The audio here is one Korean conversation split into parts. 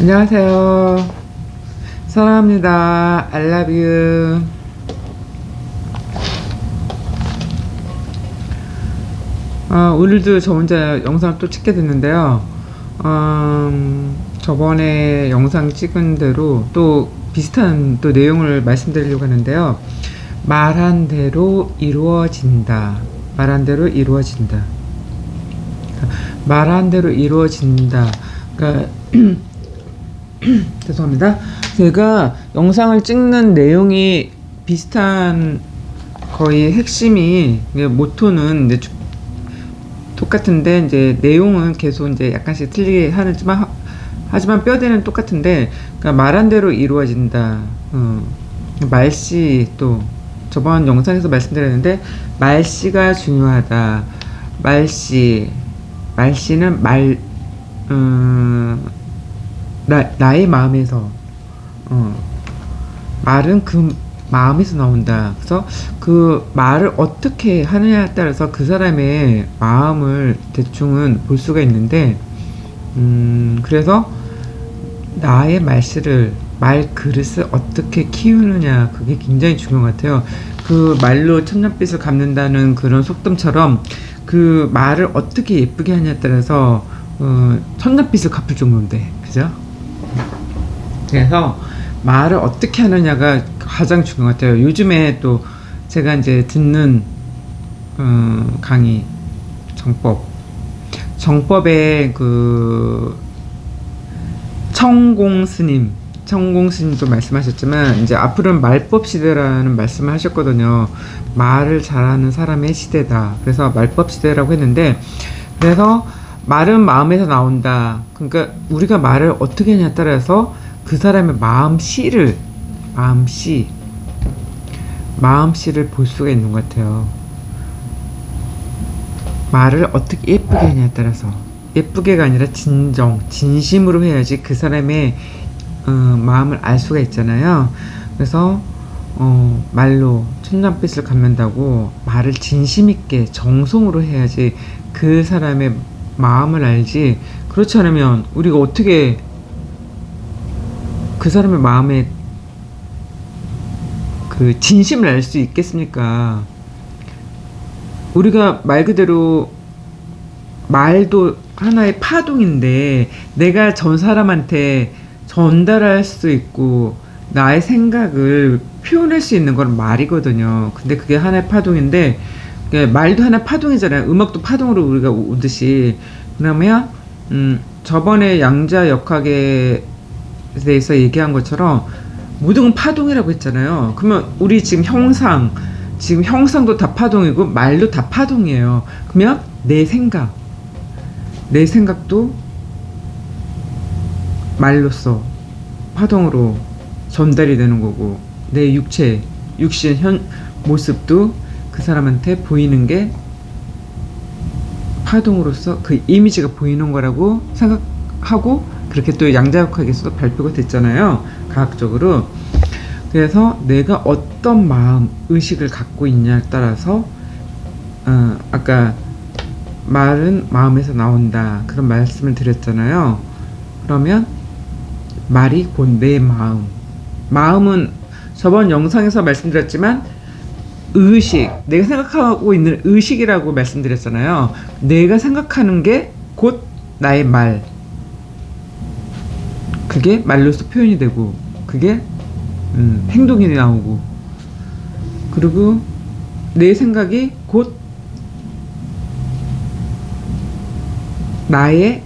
안녕하세요. 사랑합니다. You. 어, 오늘도 저 혼자 영상을 또 찍게 됐는데요. 음, 저번에 영상 찍은 대로 또 비슷한 또 내용을 말씀드리려고 하는데요. 말한 대로 이루어진다. 말한 대로 이루어진다. 말한 대로 이루어진다. 그러니까 죄송합니다. 제가 영상을 찍는 내용이 비슷한 거의 핵심이 모토는 이제 주- 똑같은데 이제 내용은 계속 이제 약간씩 틀리게 하지만 하- 하지만 뼈대는 똑같은데 그러니까 말한 대로 이루어진다. 어, 말씨 또 저번 영상에서 말씀드렸는데 말씨가 중요하다. 말씨 말씨는 말 음, 나, 나의 마음에서 어, 말은 그 마음에서 나온다. 그래서 그 말을 어떻게 하느냐에 따라서 그 사람의 마음을 대충은 볼 수가 있는데 음, 그래서 나의 말씨를 말 그릇을 어떻게 키우느냐 그게 굉장히 중요한 것 같아요. 그 말로 천년빛을 갚는다는 그런 속담처럼 그 말을 어떻게 예쁘게 하냐에 따라서 어, 천년빛을 갚을 정도인데 그죠? 그래서 말을 어떻게 하느냐가 가장 중요한 것 같아요. 요즘에 또 제가 이제 듣는 어, 강의 정법 정법의 그 청공 스님 청공 스님도 말씀하셨지만 이제 앞으로는 말법 시대라는 말씀을 하셨거든요. 말을 잘하는 사람의 시대다. 그래서 말법 시대라고 했는데 그래서 말은 마음에서 나온다. 그러니까 우리가 말을 어떻게 하냐에 따라서 그 사람의 마음씨를 마음씨 마음씨를 볼 수가 있는 것 같아요. 말을 어떻게 예쁘게 하냐에 따라서 예쁘게가 아니라 진정 진심으로 해야지 그 사람의 어, 마음을 알 수가 있잖아요. 그래서 어, 말로 천년빛을 갚는다고 말을 진심 있게 정성으로 해야지 그 사람의 마음을 알지. 그렇지 않으면 우리가 어떻게 그 사람의 마음에 그 진심을 알 수 있겠습니까? 우리가 말 그대로 말도 하나의 파동인데 내가 전 사람한테 전달할 수 있고 나의 생각을 표현할 수 있는 건 말이거든요. 근데 그게 하나의 파동인데 그게 말도 하나 파동이잖아요. 음악도 파동으로 우리가 오듯이 그러면 음 저번에 양자 역학에 대해서 얘기한 것처럼 모든 건 파동이라고 했잖아요. 그러면 우리 지금 형상 지금 형상도 다 파동이고 말도 다 파동이에요. 그러면 내 생각 내 생각도 말로써 파동으로 전달이 되는 거고 내 육체 육신 현 모습도 그 사람한테 보이는 게 파동으로서 그 이미지가 보이는 거라고 생각하고 그렇게 또 양자역학에서도 발표가 됐잖아요 과학적으로 그래서 내가 어떤 마음 의식을 갖고 있냐에 따라서 어, 아까 말은 마음에서 나온다 그런 말씀을 드렸잖아요 그러면 말이 곧 내 마음. 마음은 저번 영상에서 말씀드렸지만 의식, 내가 생각하고 있는 의식이라고 말씀드렸잖아요. 내가 생각하는 게 곧 나의 말. 그게 말로서 표현이 되고, 그게 음, 행동이 나오고, 그리고 내 생각이 곧 나의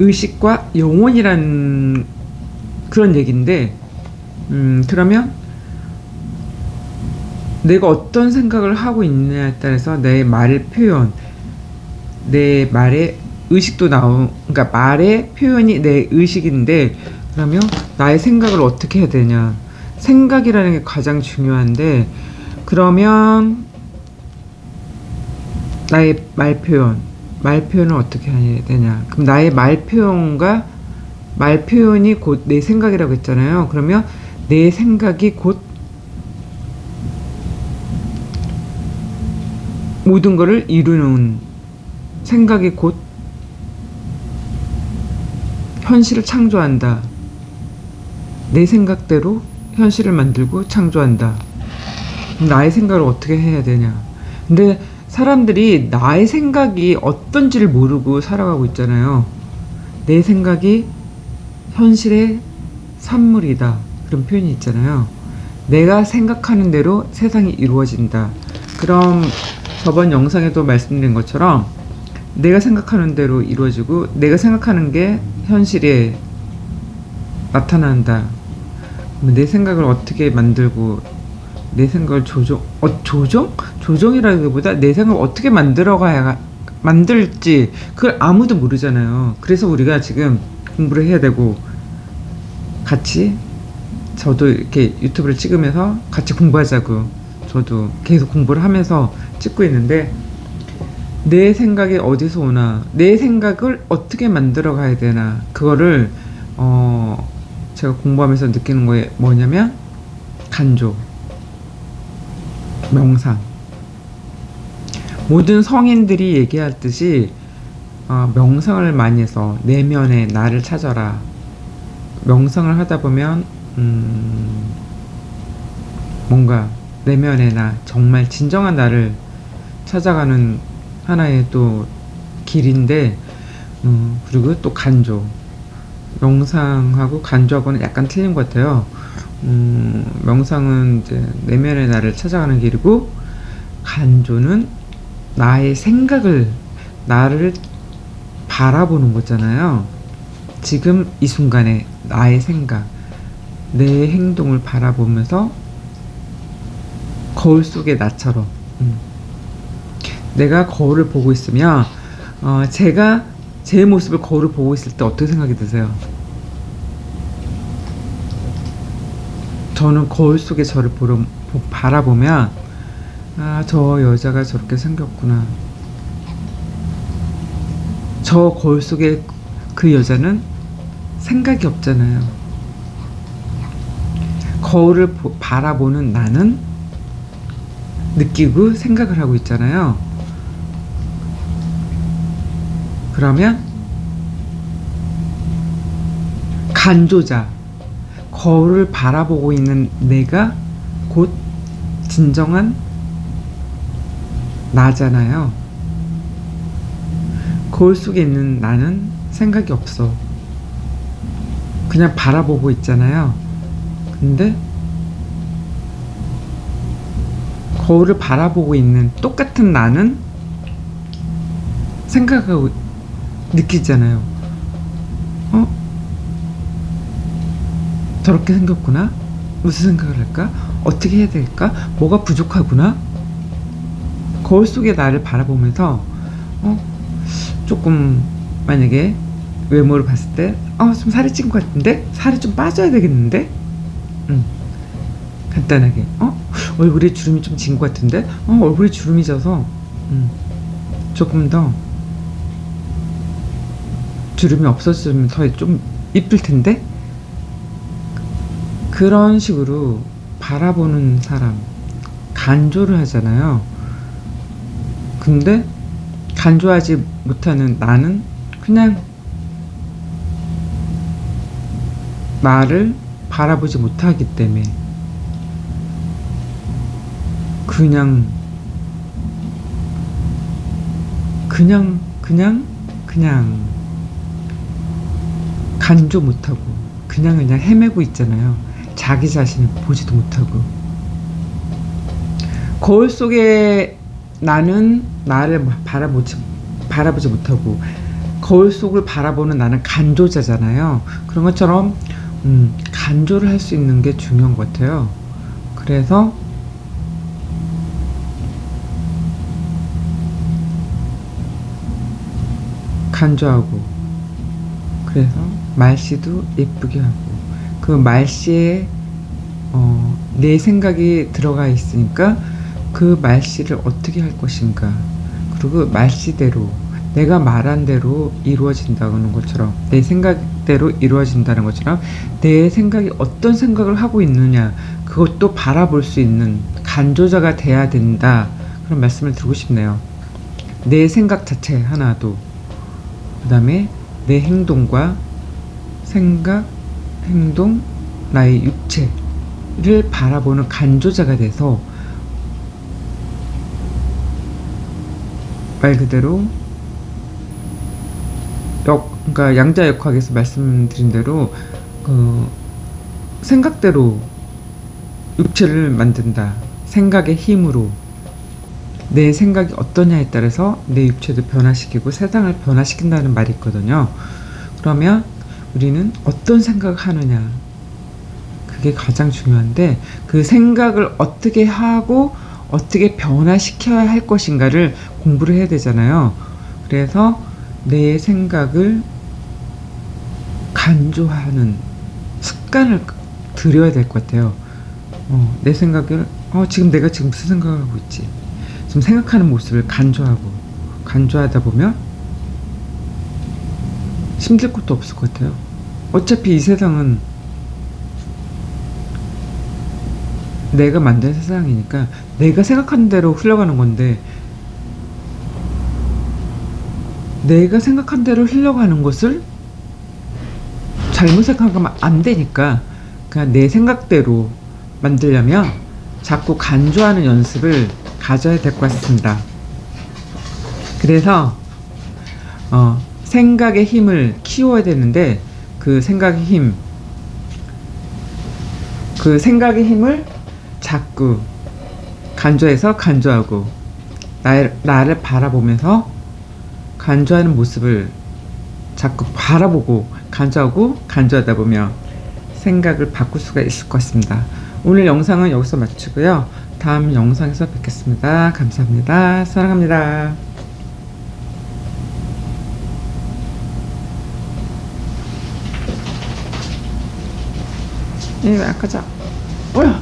의식과 영혼이란 그런 얘기인데, 음, 그러면 내가 어떤 생각을 하고 있느냐에 따라서 내 말의 표현, 내 말의 의식도 나오, 그러니까 말의 표현이 내 의식인데, 그러면 나의 생각을 어떻게 해야 되냐. 생각이라는 게 가장 중요한데, 그러면 나의 말 표현, 말 표현을 어떻게 해야 되냐. 그럼 나의 말 표현과 말 표현이 곧 내 생각이라고 했잖아요. 그러면 내 생각이 곧 모든 것을 이루는 생각이 곧 현실을 창조한다. 내 생각대로 현실을 만들고 창조한다. 나의 생각을 어떻게 해야 되냐. 근데 사람들이 나의 생각이 어떤지를 모르고 살아가고 있잖아요. 내 생각이 현실의 산물이다. 그런 표현이 있잖아요. 내가 생각하는 대로 세상이 이루어진다. 그럼 저번 영상에도 말씀드린 것처럼 내가 생각하는 대로 이루어지고 내가 생각하는 게 현실에 나타난다. 내 생각을 어떻게 만들고 내 생각을 조정 어 조정 조정이라기보다 내 생각을 어떻게 만들어가야 만들지 그걸 아무도 모르잖아요. 그래서 우리가 지금 공부를 해야 되고 같이 저도 이렇게 유튜브를 찍으면서 같이 공부하자고 저도 계속 공부를 하면서 찍고 있는데 내 생각이 어디서 오나 내 생각을 어떻게 만들어 가야 되나 그거를 어 제가 공부하면서 느끼는 거에 뭐냐면 간조 명상. 모든 성인들이 얘기하듯이 어, 명상을 많이 해서 내면의 나를 찾아라. 명상을 하다 보면 음, 뭔가 내면의 나 정말 진정한 나를 찾아가는 하나의 또 길인데 음, 그리고 또 간조 명상하고 간조하고는 약간 틀린 것 같아요. 음, 명상은 이제 내면의 나를 찾아가는 길이고 간조는 나의 생각을 나를 바라보는 거잖아요. 지금 이 순간에 나의 생각, 내 행동을 바라보면서 거울 속의 나처럼 음. 내가 거울을 보고 있으면 어, 제가 제 모습을 거울을 보고 있을 때 어떻게 생각이 드세요? 저는 거울 속에 저를 보러, 보- 바라보면 아, 저 여자가 저렇게 생겼구나. 저 거울 속에 그 여자는 생각이 없잖아요. 거울을 보- 바라보는 나는 느끼고 생각을 하고 있잖아요. 그러면 간조자 거울을 바라보고 있는 내가 곧 진정한 나잖아요. 거울 속에 있는 나는 생각이 없어. 그냥 바라보고 있잖아요. 근데 거울을 바라보고 있는 똑같은 나는 생각하고 느끼잖아요. 어? 저렇게 생겼구나? 무슨 생각을 할까? 어떻게 해야 될까? 뭐가 부족하구나? 거울 속의 나를 바라보면서 어? 조금 만약에 외모를 봤을 때 어, 좀 살이 찐 것 같은데? 살이 좀 빠져야 되겠는데? 음. 간단하게 어? 얼굴에 주름이 좀 진 것 같은데? 어, 얼굴에 주름이 져서 음. 조금 더 주름이 없어지면 더 좀 이쁠 텐데? 그런 식으로 바라보는 사람 간조를 하잖아요. 근데 간조하지 못하는 나는 그냥 나를 바라보지 못하기 때문에 그냥 그냥 그냥 그냥 간조 못하고 그냥 그냥 헤매고 있잖아요. 자기 자신을 보지도 못하고 거울 속에 나는 나를 바라보지 바라보지 못하고 거울 속을 바라보는 나는 간조자잖아요. 그런 것처럼 음, 간조를 할 수 있는 게 중요한 것 같아요. 그래서 간조하고 그래서 말씨도 예쁘게 하고 그 말씨에 어, 내 생각이 들어가 있으니까 그 말씨를 어떻게 할 것인가. 그리고 말씨대로 내가 말한 대로 이루어진다는 것처럼 내 생각대로 이루어진다는 것처럼 내 생각이 어떤 생각을 하고 있느냐 그것도 바라볼 수 있는 간조자가 돼야 된다. 그런 말씀을 드리고 싶네요. 내 생각 자체 하나도. 그 다음에 내 행동과 생각, 행동, 나의 육체를 바라보는 간조자가 돼서 말 그대로 역, 그러니까 양자 역학에서 말씀드린 대로 그 생각대로 육체를 만든다. 생각의 힘으로 내 생각이 어떠냐에 따라서 내 육체도 변화시키고 세상을 변화시킨다는 말이 있거든요. 그러면 우리는 어떤 생각을 하느냐. 그게 가장 중요한데 그 생각을 어떻게 하고 어떻게 변화시켜야 할 것인가를 공부를 해야 되잖아요. 그래서 내 생각을 간조하는 습관을 들여야 될 것 같아요. 어, 내 생각을 어, 지금 내가 지금 무슨 생각을 하고 있지? 지금 생각하는 모습을 간조하고 간조하다 보면 힘들 것도 없을 것 같아요. 어차피 이 세상은 내가 만든 세상이니까 내가 생각하는 대로 흘러가는 건데 내가 생각한 대로 흘러가는 것을 잘못 생각하면 안 되니까 그냥 내 생각대로 만들려면 자꾸 간주하는 연습을 가져야 될 것 같습니다. 그래서 어, 생각의 힘을 키워야 되는데 그 생각의 힘, 그 생각의 힘을 자꾸 간조해서 간조하고 나, 나를 바라보면서 간조하는 모습을 자꾸 바라보고 간조하고 간조하다 보면 생각을 바꿀 수가 있을 것 같습니다. 오늘 영상은 여기서 마치고요. 다음 영상에서 뵙겠습니다. 감사합니다. 사랑합니다. 예, 아까 자, 뭐야?